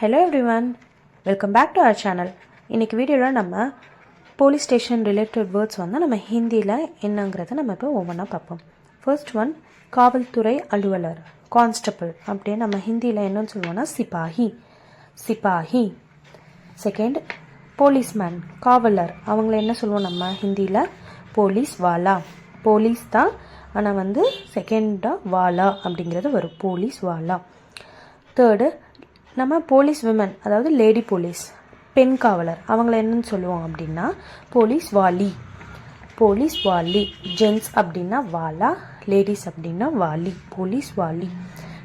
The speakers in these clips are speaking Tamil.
Hello everyone welcome back to our channel இன்றைக்கி வீடியோவில் நம்ம போலீஸ் ஸ்டேஷன் ரிலேட்டட் வேர்ட்ஸ் வந்து நம்ம ஹிந்தியில் என்னங்கிறத நம்ம இப்போ ஒவ்வொன்றா பார்ப்போம். ஃபர்ஸ்ட் ஒன் காவல்துறை அலுவலர் கான்ஸ்டபிள் அப்படியே நம்ம ஹிந்தியில் என்னன்னு சொல்லுவோம்னா சிப்பாஹி. சிப்பாஹி. செகண்ட் போலீஸ்மேன் காவலர். அவங்கள என்ன சொல்லுவோம் நம்ம ஹிந்தியில்? போலீஸ் வாலா. போலீஸ் தான் ஆனால் வந்து செகண்டாக வாலா அப்படிங்கிறது வரும். போலீஸ் வாலா. தேர்டு நம்ம போலீஸ் விமன் அதாவது லேடி போலீஸ் பெண் காவலர் அவங்கள என்னன்னு சொல்லுவோம் அப்படின்னா போலீஸ் வாலி. போலீஸ் வாலி ஜென்ஸ் அப்படின்னா வாலா லேடிஸ் அப்படின்னா வாலி போலீஸ் வாலி.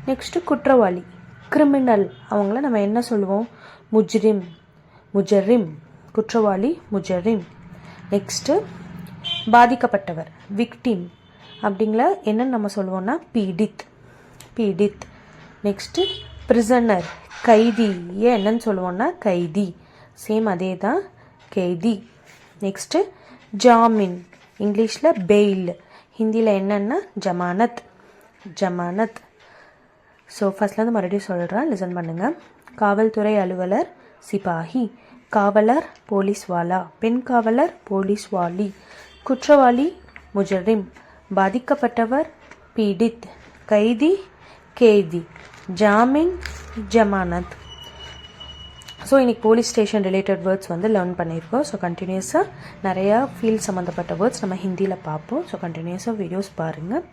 நெக்ஸ்ட்டு குற்றவாளி கிரிமினல் அவங்கள நம்ம என்ன சொல்லுவோம்? முஜ்ரிம் முஜரிம் குற்றவாளி முஜரிம் நெக்ஸ்ட்டு பாதிக்கப்பட்டவர் விக்டிம் அப்படிங்கள என்னன்னு நம்ம சொல்லுவோம்னா பீடித் பீடித். நெக்ஸ்ட்டு பிரிசனர் கைதி. ஏன் என்னன்னு சொல்லுவோன்னா கைதி. சேம் அதே தான் கைதி. நெக்ஸ்ட்டு ஜாமீன். இங்கிலீஷில் பெயில் ஹிந்தியில் என்னன்னா ஜமானத். ஜமானத். ஸோ ஃபஸ்ட்லேருந்து மறுபடியும் சொல்கிறேன் லிசன் பண்ணுங்கள் காவல்துறை அலுவலர் சிபாஹி. காவலர் போலீஸ்வாலா. பெண் காவலர் போலீஸ்வாலி. குற்றவாளி முஜரிம். பாதிக்கப்பட்டவர் பீடித். கைதி கேதி. ஜாமீன் ஜமானத். ஸோ இன்றைக்கி போலீஸ் ஸ்டேஷன் ரிலேட்டட் வேர்ட்ஸ் வந்து லேர்ன் பண்ணியிருக்கோம். ஸோ கண்டினியூஸாக நிறையா ஃபீல்ட் சம்மந்தப்பட்ட வேர்ட்ஸ் நம்ம ஹிந்தியில் பார்ப்போம். ஸோ கண்டினியூஸாக வீடியோஸ் பாருங்கள்